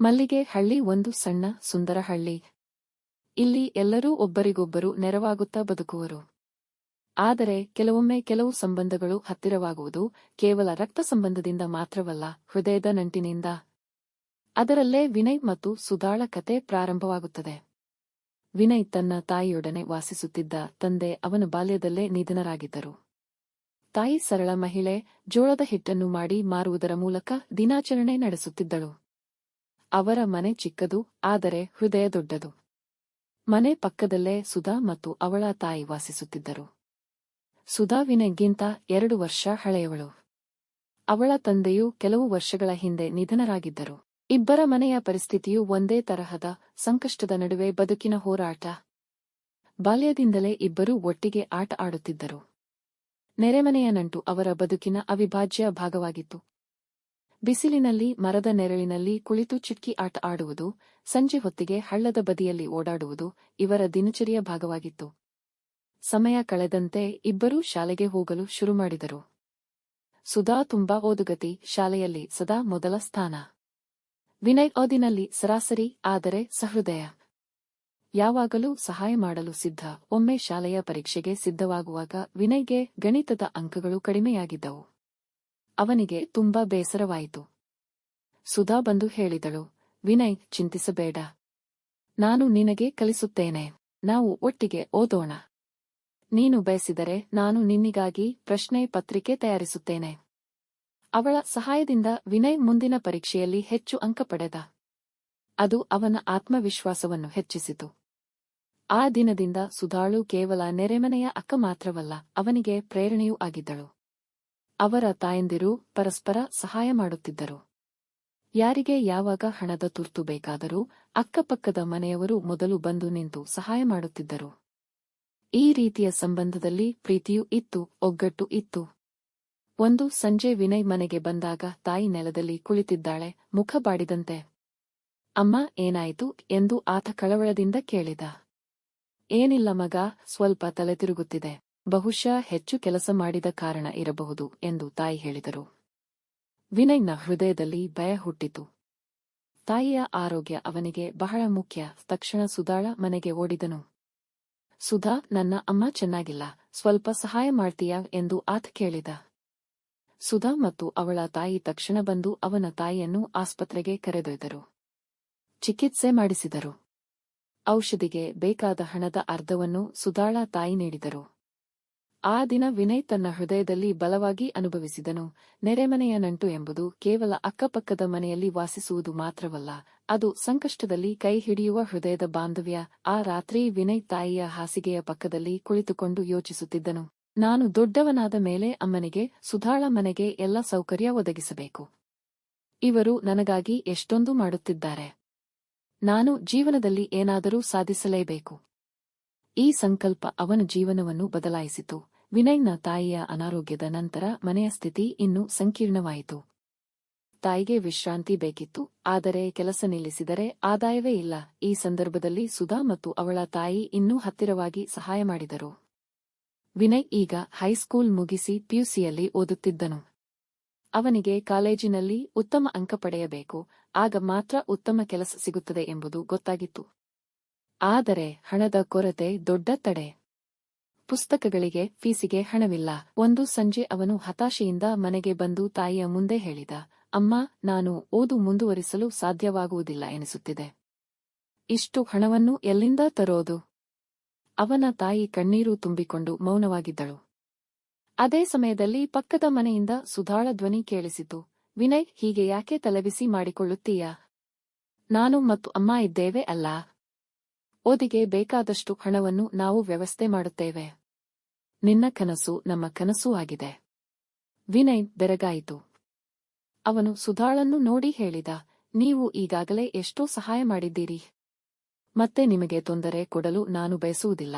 ಮಲ್ಲಿಗೆ ಹಳ್ಳಿ ಒಂದು ಸಣ್ಣ ಸುಂದರ ಹಳ್ಳಿ ಇಲ್ಲಿ ಎಲ್ಲರೂ ಒಬ್ಬರಿಗೊಬ್ಬರು ನೆರವಾಗುತ್ತಾ ಬದುಕುವರು. ಆದರೆ ಕೆಲವೊಮ್ಮೆ ಕೆಲವು ಸಂಬಂಧಗಳು ಹತ್ತಿರವಾಗುವುದು, ಕೇವಲ ರಕ್ತ ಸಂಬಂಧದಿಂದ ಮಾತ್ರವಲ್ಲ, ಹೃದಯದ ನಂಟಿನಿಂದ. ಅದರಲ್ಲೇ ವಿನಯ್ ಮತ್ತು ಸುಧಾಳ ಕತೆ ಪ್ರಾರಂಭವಾಗುತ್ತದೆ. ವಿನಯ್ ತನ್ನ ತಾಯಿಯೊಡನೆ ವಾಸಿಸುತ್ತಿದ್ದ ತಂದೆ ಅವನ ಬಾಲ್ಯದಲ್ಲೇ ನಿಧನರಾಗಿದ್ದರು. ತಾಯಿ ಸರಳ ಮಹಿಳೆ, ಜೋಳದ ಹಿಟ್ಟನ್ನು ಮಾಡಿ ಮಾರುವುದರ ಮೂಲಕ ದಿನಾಚರಣೆ ನಡೆಸುತ್ತಿದ್ದಳು. ಅವರ ಮನೆ ಚಿಕ್ಕದು, ಆದರೆ ಹೃದಯ ದೊಡ್ಡದು. ಮನೆ ಪಕ್ಕದಲ್ಲೇ ಸುಧಾ ಮತ್ತು ಅವಳ ತಾಯಿ ವಾಸಿಸುತ್ತಿದ್ದರು. ಸುಧಾವಿನಗಿಂತ ಎರಡು ವರ್ಷ ಹಳೆಯವಳು. ಅವಳ ತಂದೆಯು ಕೆಲವು ವರ್ಷಗಳ ಹಿಂದೆ ನಿಧನರಾಗಿದ್ದರು. ಇಬ್ಬರ ಮನೆಯ ಪರಿಸ್ಥಿತಿಯು ಒಂದೇ ತರಹದ ಸಂಕಷ್ಟದ ನಡುವೆ ಬದುಕಿನ ಹೋರಾಟ. ಬಾಲ್ಯದಿಂದಲೇ ಇಬ್ಬರೂ ಒಟ್ಟಿಗೆ ಆಟ ಆಡುತ್ತಿದ್ದರು. ನೆರೆಮನೆಯ ನಂಟು ಅವರ ಬದುಕಿನ ಅವಿಭಾಜ್ಯ ಭಾಗವಾಗಿತ್ತು. ಬಿಸಿಲಿನಲ್ಲಿ, ಮರದ ನೆರಳಿನಲ್ಲಿ ಕುಳಿತು ಚಿಟ್ಕಿ ಆಟ ಆಡುವುದು, ಸಂಜೆ ಹೊತ್ತಿಗೆ ಹಳ್ಳದ ಬದಿಯಲ್ಲಿ ಓಡಾಡುವುದು ಇವರ ದಿನಚರಿಯ ಭಾಗವಾಗಿತ್ತು. ಸಮಯ ಕಳೆದಂತೆ ಇಬ್ಬರೂ ಶಾಲೆಗೆ ಹೋಗಲು ಶುರು ಮಾಡಿದರು. ಸುಧಾ ತುಂಬಾ ಓದುಗತಿ, ಶಾಲೆಯಲ್ಲಿ ಸದಾ ಮೊದಲ ಸ್ಥಾನ. ವಿನಯ್ ಓದಿನಲ್ಲಿ ಸರಾಸರಿ, ಆದರೆ ಸಹೃದಯ. ಯಾವಾಗಲೂ ಸಹಾಯ ಮಾಡಲು ಸಿದ್ಧ, ಒಮ್ಮೆ ಶಾಲೆಯ ಪರೀಕ್ಷೆಗೆ ಸಿದ್ಧವಾಗುವಾಗ ವಿನಯ್ಗೆ ಗಣಿತದ ಅಂಕಗಳು ಕಡಿಮೆಯಾಗಿದ್ದವು. ಅವನಿಗೆ ತುಂಬಾ ಬೇಸರವಾಯಿತು. ಸುಧಾ ಬಂದು ಹೇಳಿದಳು, ವಿನಯ್, ಚಿಂತಿಸಬೇಡ. ನಾನು ನಿನಗೆ ಕಲಿಸುತ್ತೇನೆ. ನಾವು ಒಟ್ಟಿಗೆ ಓದೋಣ. ನೀನು ಬಯಸಿದರೆ ನಾನು ನಿನ್ನಿಗಾಗಿ ಪ್ರಶ್ನೆ ಪತ್ರಿಕೆ ತಯಾರಿಸುತ್ತೇನೆ. ಅವಳ ಸಹಾಯದಿಂದ ವಿನಯ್ ಮುಂದಿನ ಪರೀಕ್ಷೆಯಲ್ಲಿ ಹೆಚ್ಚು ಅಂಕ ಪಡೆದ. ಅದು ಅವನ ಆತ್ಮವಿಶ್ವಾಸವನ್ನು ಹೆಚ್ಚಿಸಿತು. ಆ ದಿನದಿಂದ ಸುಧಾಳು ಕೇವಲ ನೆರೆಮನೆಯ ಅಕ್ಕ ಮಾತ್ರವಲ್ಲ, ಅವನಿಗೆ ಪ್ರೇರಣೆಯೂ ಆಗಿದ್ದಳು. ಅವರ ತಾಯಂದಿರು ಪರಸ್ಪರ ಸಹಾಯ ಮಾಡುತ್ತಿದ್ದರು. ಯಾರಿಗೆ ಯಾವಾಗ ಹಣದ ತುರ್ತು ಬೇಕಾದರೂ ಅಕ್ಕಪಕ್ಕದ ಮನೆಯವರು ಮೊದಲು ಬಂದು ನಿಂತು ಸಹಾಯ ಮಾಡುತ್ತಿದ್ದರು. ಈ ರೀತಿಯ ಸಂಬಂಧದಲ್ಲಿ ಪ್ರೀತಿಯೂ ಇತ್ತು, ಒಗ್ಗಟ್ಟು ಇತ್ತು. ಒಂದು ಸಂಜೆ ವಿನಯ್ ಮನೆಗೆ ಬಂದಾಗ ತಾಯಿ ನೆಲದಲ್ಲಿ ಕುಳಿತಿದ್ದಾಳೆ, ಮುಖ ಬಾಡಿದಂತೆ. ಅಮ್ಮ, ಏನಾಯಿತು? ಎಂದು ಆತ ಕಳವಳದಿಂದ ಕೇಳಿದ. ಏನಿಲ್ಲ ಮಗ, ಸ್ವಲ್ಪ ತಲೆ ತಿರುಗುತ್ತಿದೆ ಬಹುಶಃ ಹೆಚ್ಚು ಕೆಲಸ ಮಾಡಿದ ಕಾರಣ ಇರಬಹುದು ಎಂದು ತಾಯಿ ಹೇಳಿದರು. ವಿನಯ್ನ ಹೃದಯದಲ್ಲಿ ಭಯ ಹುಟ್ಟಿತು. ತಾಯಿಯ ಆರೋಗ್ಯ ಅವನಿಗೆ ಬಹಳ ಮುಖ್ಯ. ತಕ್ಷಣ ಸುಧಾಳ ಮನೆಗೆ ಓಡಿದನು. ಸುಧಾ, ನನ್ನ ಅಮ್ಮ ಚೆನ್ನಾಗಿಲ್ಲ. ಸ್ವಲ್ಪ ಸಹಾಯ ಮಾಡ್ತೀಯಾ? ಎಂದು ಆತ ಕೇಳಿದ. ಸುಧಾ ಮತ್ತು ಅವಳ ತಾಯಿ ತಕ್ಷಣ ಬಂದು ಅವನ ತಾಯಿಯನ್ನು ಆಸ್ಪತ್ರೆಗೆ ಕರೆದೊಯ್ದರು. ಚಿಕಿತ್ಸೆ ಮಾಡಿಸಿದರು. ಔಷಧಿಗೆ ಬೇಕಾದ ಹಣದ ಅರ್ಧವನ್ನು ಸುಧಾಳ ತಾಯಿ ನೀಡಿದರು. ಆ ದಿನ ವಿನಯ್ ತನ್ನ ಹೃದಯದಲ್ಲಿ ಬಲವಾಗಿ ಅನುಭವಿಸಿದನು. ನೆರೆಮನೆಯ ನಂಟು ಎಂಬುದು ಕೇವಲ ಅಕ್ಕಪಕ್ಕದ ಮನೆಯಲ್ಲಿ ವಾಸಿಸುವುದು ಮಾತ್ರವಲ್ಲ, ಅದು ಸಂಕಷ್ಟದಲ್ಲಿ ಕೈ ಹಿಡಿಯುವ ಹೃದಯದ ಬಾಂಧವ್ಯ. ಆ ರಾತ್ರಿ ವಿನಯ್ ತಾಯಿಯ ಹಾಸಿಗೆಯ ಪಕ್ಕದಲ್ಲಿ ಕುಳಿತುಕೊಂಡು ಯೋಚಿಸುತ್ತಿದ್ದನು. ನಾನು ದೊಡ್ಡವನಾದ ಮೇಲೆ ಅಮ್ಮನಿಗೆ, ಸುಧಾಳ ಮನೆಗೆ ಎಲ್ಲ ಸೌಕರ್ಯ ಒದಗಿಸಬೇಕು. ಇವರು ನನಗಾಗಿ ಎಷ್ಟೊಂದು ಮಾಡುತ್ತಿದ್ದಾರೆ. ನಾನು ಜೀವನದಲ್ಲಿ ಏನಾದರೂ ಸಾಧಿಸಲೇಬೇಕು. ಈ ಸಂಕಲ್ಪ ಅವನ ಜೀವನವನ್ನು ಬದಲಾಯಿಸಿತು. ವಿನಯ್ನ ತಾಯಿಯ ಅನಾರೋಗ್ಯದ ನಂತರ ಮನೆಯ ಸ್ಥಿತಿ ಇನ್ನೂ ಸಂಕೀರ್ಣವಾಯಿತು. ತಾಯಿಗೆ ವಿಶ್ರಾಂತಿ ಬೇಕಿತ್ತು, ಆದರೆ ಕೆಲಸ ನಿಲ್ಲಿಸಿದರೆ ಆದಾಯವೇ ಇಲ್ಲ. ಈ ಸಂದರ್ಭದಲ್ಲಿ ಸುಧಾ ಮತ್ತು ಅವಳ ತಾಯಿ ಇನ್ನೂ ಹತ್ತಿರವಾಗಿ ಸಹಾಯ ಮಾಡಿದರು. ವಿನಯ್ ಈಗ ಹೈಸ್ಕೂಲ್ ಮುಗಿಸಿ ಪಿಯುಸಿಯಲ್ಲಿ ಓದುತ್ತಿದ್ದನು. ಅವನಿಗೆ ಕಾಲೇಜಿನಲ್ಲಿ ಉತ್ತಮ ಅಂಕ ಪಡೆಯಬೇಕು, ಆಗ ಮಾತ್ರ ಉತ್ತಮ ಕೆಲಸ ಸಿಗುತ್ತದೆ ಎಂಬುದು ಗೊತ್ತಾಗಿತ್ತು. ಆದರೆ ಹಣದ ಕೊರತೆ ದೊಡ್ಡ ತಡೆ. ಪುಸ್ತಕಗಳಿಗೆ ಫೀಸಿಗೆ ಹಣವಿಲ್ಲ. ಒಂದು ಸಂಜೆ ಅವನು ಹತಾಶೆಯಿಂದ ಮನೆಗೆ ಬಂದು ತಾಯಿಯ ಮುಂದೆ ಹೇಳಿದ, ಅಮ್ಮ, ನಾನು ಓದು ಮುಂದುವರಿಸಲು ಸಾಧ್ಯವಾಗುವುದಿಲ್ಲ ಎನಿಸುತ್ತಿದೆ. ಇಷ್ಟು ಹಣವನ್ನು ಎಲ್ಲಿಂದ ತರೋದು? ಅವನ ತಾಯಿ ಕಣ್ಣೀರು ತುಂಬಿಕೊಂಡು ಮೌನವಾಗಿದ್ದಳು. ಅದೇ ಸಮಯದಲ್ಲಿ ಪಕ್ಕದ ಮನೆಯಿಂದ ಸುಧಾಳ ಧ್ವನಿ ಕೇಳಿಸಿತು, ವಿನಯ್, ಹೀಗೆ ಯಾಕೆ ತಲೆಬಿಸಿ ಮಾಡಿಕೊಳ್ಳುತ್ತೀಯಾ? ನಾನು ಮತ್ತು ಅಮ್ಮ ಇದ್ದೇವೆ ಅಲ್ಲ. ಓದಿಗೆ ಬೇಕಾದಷ್ಟು ಹಣವನ್ನು ನಾವು ವ್ಯವಸ್ಥೆ ಮಾಡುತ್ತೇವೆ. ನಿನ್ನ ಕನಸು ನಮ್ಮ ಕನಸೂ ಆಗಿದೆ. ವಿನಯ್ ಬೆರಗಾಯಿತು. ಅವನು ಸುಧಾಳನ್ನು ನೋಡಿ ಹೇಳಿದ, ನೀವು ಈಗಾಗಲೇ ಎಷ್ಟೋ ಸಹಾಯ ಮಾಡಿದ್ದೀರಿ. ಮತ್ತೆ ನಿಮಗೆ ತೊಂದರೆ ಕೊಡಲು ನಾನು ಬಯಸುವುದಿಲ್ಲ.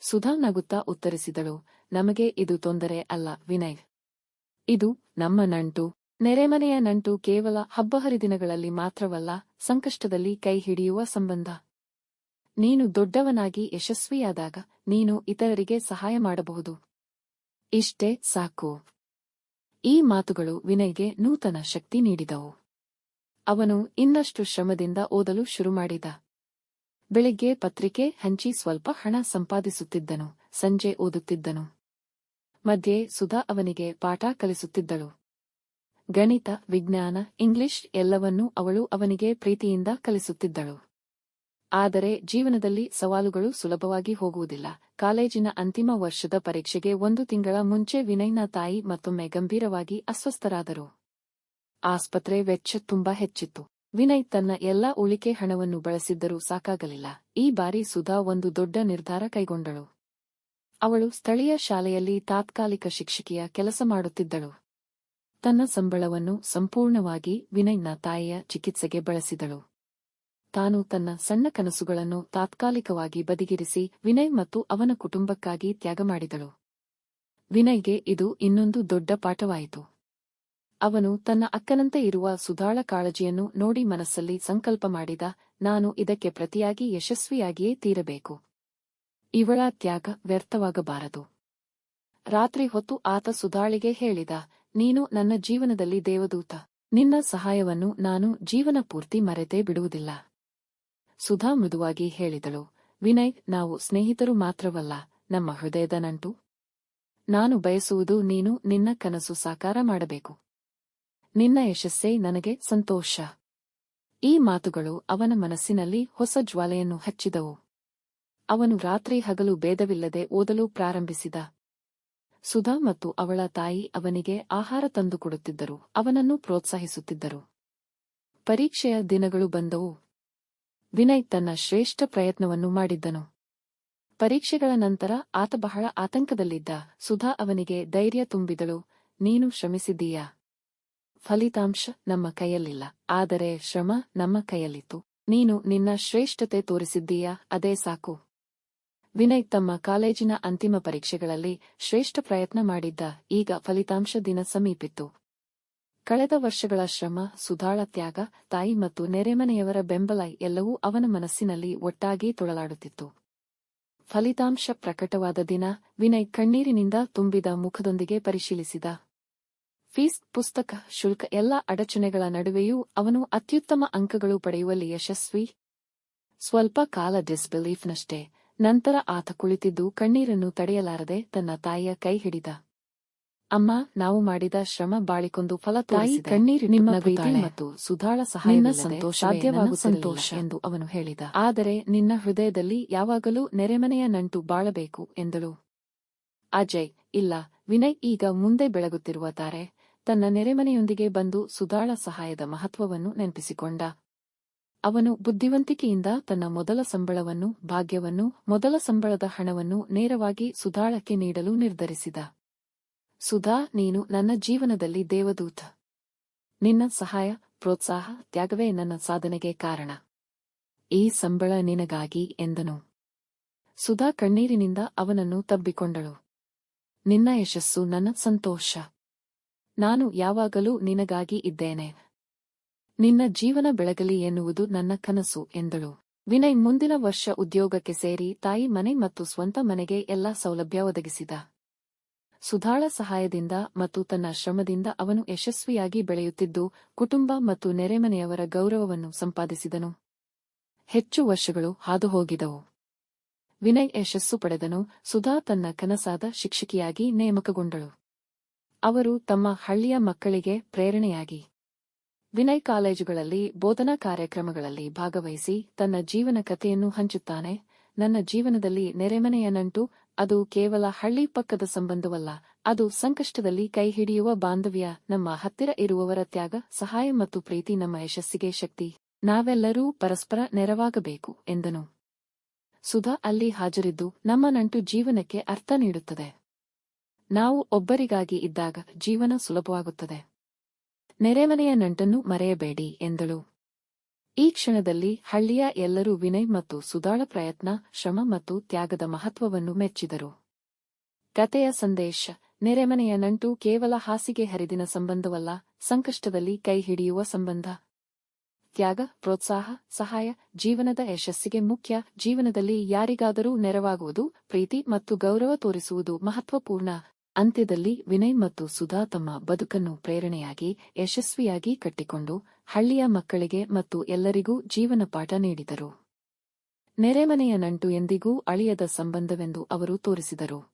ಸುಧಾ ನಗುತ್ತಾ ಉತ್ತರಿಸಿದಳು, ನಮಗೆ ಇದು ತೊಂದರೆ ಅಲ್ಲ ವಿನಯ್. ಇದು ನಮ್ಮ ನಂಟು, ನೆರೆಮನೆಯ ನಂಟು ಕೇವಲ ಹಬ್ಬಹರಿದಿನಗಳಲ್ಲಿ ಮಾತ್ರವಲ್ಲ, ಸಂಕಷ್ಟದಲ್ಲಿ ಕೈ ಹಿಡಿಯುವ ಸಂಬಂಧ. ನೀನು ದೊಡ್ಡವನಾಗಿ ಯಶಸ್ವಿಯಾದಾಗ ನೀನು ಇತರರಿಗೆ ಸಹಾಯ ಮಾಡಬಹುದು. ಇಷ್ಟೇ ಸಾಕು. ಈ ಮಾತುಗಳು ವಿನಯ್ಗೆ ನೂತನ ಶಕ್ತಿ ನೀಡಿದವು. ಅವನು ಇನ್ನಷ್ಟು ಶ್ರಮದಿಂದ ಓದಲು ಶುರು ಮಾಡಿದ ಬೆಳಿಗ್ಗೆ ಪತ್ರಿಕೆ ಹಂಚಿ ಸ್ವಲ್ಪ ಹಣ ಸಂಪಾದಿಸುತ್ತಿದ್ದನು, ಸಂಜೆ ಓದುತ್ತಿದ್ದನು. ಮಧ್ಯೆ ಸುಧಾ ಅವನಿಗೆ ಪಾಠ ಕಲಿಸುತ್ತಿದ್ದಳು. ಗಣಿತ, ವಿಜ್ಞಾನ, ಇಂಗ್ಲಿಷ್ ಎಲ್ಲವನ್ನೂ ಅವಳು ಅವನಿಗೆ ಪ್ರೀತಿಯಿಂದ ಕಲಿಸುತ್ತಿದ್ದಳು. ಆದರೆ ಜೀವನದಲ್ಲಿ ಸವಾಲುಗಳು ಸುಲಭವಾಗಿ ಹೋಗುವುದಿಲ್ಲ. ಕಾಲೇಜಿನ ಅಂತಿಮ ವರ್ಷದ ಪರೀಕ್ಷೆಗೆ ಒಂದು ತಿಂಗಳ ಮುಂಚೆ ವಿನಯ್ನ ತಾಯಿ ಮತ್ತೊಮ್ಮೆ ಗಂಭೀರವಾಗಿ ಅಸ್ವಸ್ಥರಾದರು. ಆಸ್ಪತ್ರೆ ವೆಚ್ಚ ತುಂಬಾ ಹೆಚ್ಚಿತ್ತು. ವಿನಯ್ ತನ್ನ ಎಲ್ಲಾ ಉಳಿಕೆ ಹಣವನ್ನು ಬಳಸಿದ್ದರೂ ಸಾಕಾಗಲಿಲ್ಲ. ಈ ಬಾರಿ ಸುಧಾ ಒಂದು ದೊಡ್ಡ ನಿರ್ಧಾರ ಕೈಗೊಂಡಳು. ಅವಳು ಸ್ಥಳೀಯ ಶಾಲೆಯಲ್ಲಿ ತಾತ್ಕಾಲಿಕ ಶಿಕ್ಷಕಿಯ ಕೆಲಸ ಮಾಡುತ್ತಿದ್ದಳು. ತನ್ನ ಸಂಬಳವನ್ನು ಸಂಪೂರ್ಣವಾಗಿ ವಿನಯ್ನ ತಾಯಿಯ ಚಿಕಿತ್ಸೆಗೆ ಬಳಸಿದಳು. ತಾನು ತನ್ನ ಸಣ್ಣ ಕನಸುಗಳನ್ನು ತಾತ್ಕಾಲಿಕವಾಗಿ ಬದಿಗಿರಿಸಿ ವಿನಯ್ ಮತ್ತು ಅವನ ಕುಟುಂಬಕ್ಕಾಗಿ ತ್ಯಾಗ ಮಾಡಿದಳು. ವಿನಯ್ಗೆ ಇದು ಇನ್ನೊಂದು ದೊಡ್ಡ ಪಾಠವಾಯಿತು. ಅವನು ತನ್ನ ಅಕ್ಕನಂತೆ ಇರುವ ಸುಧಾಳ ಕಾಳಜಿಯನ್ನು ನೋಡಿ ಮನಸ್ಸಲ್ಲಿ ಸಂಕಲ್ಪ ಮಾಡಿದ, ನಾನು ಇದಕ್ಕೆ ಪ್ರತಿಯಾಗಿ ಯಶಸ್ವಿಯಾಗಿಯೇ ತೀರಬೇಕು. ಇವಳ ತ್ಯಾಗ ವ್ಯರ್ಥವಾಗಬಾರದು. ರಾತ್ರಿ ಹೊತ್ತು ಆತ ಸುಧಾಳಿಗೆ ಹೇಳಿದ, ನೀನು ನನ್ನ ಜೀವನದಲ್ಲಿ ದೇವದೂತ. ನಿನ್ನ ಸಹಾಯವನ್ನು ನಾನು ಜೀವನ ಪೂರ್ತಿ ಮರೆತೇ ಬಿಡುವುದಿಲ್ಲ. ಸುಧಾ ಮೃದುವಾಗಿ ಹೇಳಿದಳು, ವಿನಯ್, ನಾವು ಸ್ನೇಹಿತರು ಮಾತ್ರವಲ್ಲ, ನಮ್ಮ ಹೃದಯದ ನಂಟು ನಾನು ಬಯಸುವುದು ನೀನು ನಿನ್ನ ಕನಸು ಸಾಕಾರ ಮಾಡಬೇಕು. ನಿನ್ನ ಯಶಸ್ಸೇ ನನಗೆ ಸಂತೋಷ. ಈ ಮಾತುಗಳು ಅವನ ಮನಸ್ಸಿನಲ್ಲಿ ಹೊಸ ಜ್ವಾಲೆಯನ್ನು ಹಚ್ಚಿದವು. ಅವನು ರಾತ್ರಿ ಹಗಲು ಭೇದವಿಲ್ಲದೆ ಓದಲು ಪ್ರಾರಂಭಿಸಿದ. ಸುಧಾ ಮತ್ತು ಅವಳ ತಾಯಿ ಅವನಿಗೆ ಆಹಾರ ತಂದುಕೊಡುತ್ತಿದ್ದರು ಅವನನ್ನು ಪ್ರೋತ್ಸಾಹಿಸುತ್ತಿದ್ದರು. ಪರೀಕ್ಷೆಯ ದಿನಗಳು ಬಂದವು. ವಿನಯ್ ತನ್ನ ಶ್ರೇಷ್ಠ ಪ್ರಯತ್ನವನ್ನು ಮಾಡಿದ್ದನು. ಪರೀಕ್ಷೆಗಳ ನಂತರ ಆತ ಬಹಳ ಆತಂಕದಲ್ಲಿದ್ದ. ಸುಧಾ ಅವನಿಗೆ ಧೈರ್ಯ ತುಂಬಿದಳು. ನೀನು ಶ್ರಮಿಸಿದ್ದೀಯಾ? ಫಲಿತಾಂಶ, ನಮ್ಮ ಕೈಯಲ್ಲಿಲ್ಲ. ಆದರೆ ಶ್ರಮ ನಮ್ಮ ಕೈಯಲ್ಲಿತ್ತು. ನೀನು ನಿನ್ನ ಶ್ರೇಷ್ಠತೆ ತೋರಿಸಿದ್ದೀಯಾ? ಅದೇ ಸಾಕು. ವಿನಯ್ ತಮ್ಮ ಕಾಲೇಜಿನ ಅಂತಿಮ ಪರೀಕ್ಷೆಗಳಲ್ಲಿ ಶ್ರೇಷ್ಠ ಪ್ರಯತ್ನ ಮಾಡಿದ್ದ. ಈಗ ಫಲಿತಾಂಶ ದಿನ ಸಮೀಪಿತ್ತು. ಕಳೆದ ವರ್ಷಗಳ ಶ್ರಮ ಸುಧಾಳ ತ್ಯಾಗ, ತಾಯಿ ಮತ್ತು ನೆರೆಮನೆಯವರ ಬೆಂಬಲ ಎಲ್ಲವೂ ಅವನ ಮನಸ್ಸಿನಲ್ಲಿ ಒಟ್ಟಾಗಿ ತೊಳಲಾಡುತ್ತಿತ್ತು. ಫಲಿತಾಂಶ ಪ್ರಕಟವಾದ ದಿನ ವಿನಯ್ ಕಣ್ಣೀರಿನಿಂದ ತುಂಬಿದ ಮುಖದೊಂದಿಗೆ ಪರಿಶೀಲಿಸಿದ. ಫೀಸ್, ಪುಸ್ತಕ, ಶುಲ್ಕ ಎಲ್ಲ ಅಡಚಣೆಗಳ ನಡುವೆಯೂ ಅವನು ಅತ್ಯುತ್ತಮ ಅಂಕಗಳು ಪಡೆಯುವಲ್ಲಿ ಯಶಸ್ವಿ. ಸ್ವಲ್ಪ ಕಾಲ ಡಿಸ್ಬಿಲೀಫ್ನಷ್ಟೇ, ನಂತರ ಆತ ಕುಳಿತಿದ್ದು ಕಣ್ಣೀರನ್ನು ತಡೆಯಲಾರದೆ ತನ್ನ ತಾಯಿಯ ಕೈ ಹಿಡಿದ. ಅಮ್ಮ ನಾವು ಮಾಡಿದ ಶ್ರಮ ಬಾಳಿಕೊಂದು ಫಲ ತಾಯಿ ಕಣ್ಣೀರು ನಿಮ್ಮ ಮತ್ತು ಸುಧಾಳ ಸಹಾಯ ಸಂತೋಷ ಸಾಧ್ಯವಾಗುವ ಸಂತೋಷ ಎಂದು ಅವನು ಹೇಳಿದ. ಆದರೆ ನಿನ್ನ ಹೃದಯದಲ್ಲಿ ಯಾವಾಗಲೂ ನೆರೆಮನೆಯ ನಂಟು ಬಾಳಬೇಕು ಎಂದಳು. ಅಜಯ್ ಇಲ್ಲ ವಿನಯ್ ಈಗ ಮುಂದೆ ಬೆಳಗುತ್ತಿರುವ ತಾರೆ. ತನ್ನ ನೆರೆಮನೆಯೊಂದಿಗೆ ಬಂದು ಸುಧಾಳ ಸಹಾಯದ ಮಹತ್ವವನ್ನು ನೆನಪಿಸಿಕೊಂಡ. ಅವನು ಬುದ್ಧಿವಂತಿಕೆಯಿಂದ ತನ್ನ ಮೊದಲ ಸಂಬಳವನ್ನು ಭಾಗ್ಯವನ್ನು ಮೊದಲ ಸಂಬಳದ ಹಣವನ್ನು ನೇರವಾಗಿ ಸುಧಾಳಕ್ಕೆ ನೀಡಲು ನಿರ್ಧರಿಸಿದ. ಸುಧಾ, ನೀನು ನನ್ನ ಜೀವನದಲ್ಲಿ ದೇವದೂತ. ನಿನ್ನ ಸಹಾಯ, ಪ್ರೋತ್ಸಾಹ, ತ್ಯಾಗವೇ ನನ್ನ ಸಾಧನೆಗೆ ಕಾರಣ. ಈ ಸಂಬಳ ನಿನಗಾಗಿ ಎಂದನು. ಸುಧಾ ಕಣ್ಣೀರಿನಿಂದ ಅವನನ್ನು ತಬ್ಬಿಕೊಂಡಳು. ನಿನ್ನ ಯಶಸ್ಸು ನನ್ನ ಸಂತೋಷ. ನಾನು ಯಾವಾಗಲೂ ನಿನಗಾಗಿ ಇದ್ದೇನೆ. ನಿನ್ನ ಜೀವನ ಬೆಳಗಲಿ ಎನ್ನುವುದು ನನ್ನ ಕನಸು ಎಂದಳು. ವಿನಯ್ ಮುಂದಿನ ವರ್ಷ ಉದ್ಯೋಗಕ್ಕೆ ಸೇರಿ ತಾಯಿ ಮನೆ ಮತ್ತು ಸ್ವಂತ ಮನೆಗೆ ಎಲ್ಲಾ ಸೌಲಭ್ಯ ಒದಗಿಸಿದ. ಸುಧಾಳ ಸಹಾಯದಿಂದ ಮತ್ತು ತನ್ನ ಶ್ರಮದಿಂದ ಅವನು ಯಶಸ್ವಿಯಾಗಿ ಬೆಳೆಯುತ್ತಿದ್ದು, ಕುಟುಂಬ ಮತ್ತು ನೆರೆಮನೆಯವರ ಗೌರವವನ್ನು ಸಂಪಾದಿಸಿದನು. ಹೆಚ್ಚು ವರ್ಷಗಳು ಹಾದುಹೋಗಿದವು. ವಿನಯ್ ಯಶಸ್ಸು ಪಡೆದನು. ಸುಧಾ ತನ್ನ ಕನಸಾದ ಶಿಕ್ಷಕಿಯಾಗಿ ನೇಮಕಗೊಂಡಳು. ಅವರು ತಮ್ಮ ಹಳ್ಳಿಯ ಮಕ್ಕಳಿಗೆ ಪ್ರೇರಣೆಯಾಗಿ ವಿನಯ್ ಕಾಲೇಜುಗಳಲ್ಲಿ ಬೋಧನಾ ಕಾರ್ಯಕ್ರಮಗಳಲ್ಲಿ ಭಾಗವಹಿಸಿ ತನ್ನ ಜೀವನ ಕಥೆಯನ್ನು ಹಂಚುತ್ತಾನೆ. ನನ್ನ ಜೀವನದಲ್ಲಿ ನೆರೆಮನೆಯ ನಂಟು ಅದು ಕೇವಲ ಹಳ್ಳಿ ಪಕ್ಕದ ಸಂಬಂಧವಲ್ಲ, ಅದು ಸಂಕಷ್ಟದಲ್ಲಿ ಕೈ ಹಿಡಿಯುವ ಬಾಂಧವ್ಯ, ನಮ್ಮ ಹತ್ತಿರ ಇರುವವರ ತ್ಯಾಗ, ಸಹಾಯ ಮತ್ತು ಪ್ರೀತಿ ನಮ್ಮ ಯಶಸ್ಸಿಗೆ ಶಕ್ತಿ. ನಾವೆಲ್ಲರೂ ಪರಸ್ಪರ ನೆರವಾಗಬೇಕು, ಎಂದನು. ಸುಧಾ ಅಲ್ಲಿ ಹಾಜರಿದ್ದು ನಮ್ಮ ನಂಟು ಜೀವನಕ್ಕೆ ಅರ್ಥ ನೀಡುತ್ತದೆ. ನಾವು ಒಬ್ಬರಿಗಾಗಿ ಇದ್ದಾಗ ಜೀವನ ಸುಲಭವಾಗುತ್ತದೆ. ನೆರೆಮನೆಯ ನಂಟನ್ನು ಮರೆಯಬೇಡಿ, ಎಂದಳು. ಈ ಕ್ಷಣದಲ್ಲಿ ಹಳ್ಳಿಯ ಎಲ್ಲರೂ ವಿನಯ್ ಮತ್ತು ಸುಧಾಳ ಪ್ರಯತ್ನ, ಶ್ರಮ ಮತ್ತು ತ್ಯಾಗದ ಮಹತ್ವವನ್ನು ಮೆಚ್ಚಿದರು. ಕತೆಯ ಸಂದೇಶ, ನೆರೆಮನೆಯ ನಂಟು ಕೇವಲ ಹಾಸಿಗೆ ಹರಿದಿನ ಸಂಬಂಧವಲ್ಲ, ಸಂಕಷ್ಟದಲ್ಲಿ ಕೈ ಹಿಡಿಯುವ ಸಂಬಂಧ. ತ್ಯಾಗ, ಪ್ರೋತ್ಸಾಹ, ಸಹಾಯ, ಜೀವನದ ಯಶಸ್ಸಿಗೆ ಮುಖ್ಯ, ಜೀವನದಲ್ಲಿ ಯಾರಿಗಾದರೂ ನೆರವಾಗುವುದು, ಪ್ರೀತಿ ಮತ್ತು ಗೌರವ ತೋರಿಸುವುದು ಮಹತ್ವಪೂರ್ಣ. ಅಂತ್ಯದಲ್ಲಿ ವಿನಯ್ ಮತ್ತು ಸುಧಾ ತಮ್ಮ ಬದುಕನ್ನು ಪ್ರೇರಣೆಯಾಗಿ, ಯಶಸ್ವಿಯಾಗಿ ಕಟ್ಟಿಕೊಂಡು ಹಳ್ಳಿಯ ಮಕ್ಕಳಿಗೆ ಮತ್ತು ಎಲ್ಲರಿಗೂ ಜೀವನ ಪಾಠ ನೀಡಿದರು. ನೆರೆಮನೆಯ ನಂಟು ಎಂದಿಗೂ ಅಳಿಯದ ಸಂಬಂಧವೆಂದು ಅವರು ತೋರಿಸಿದರು.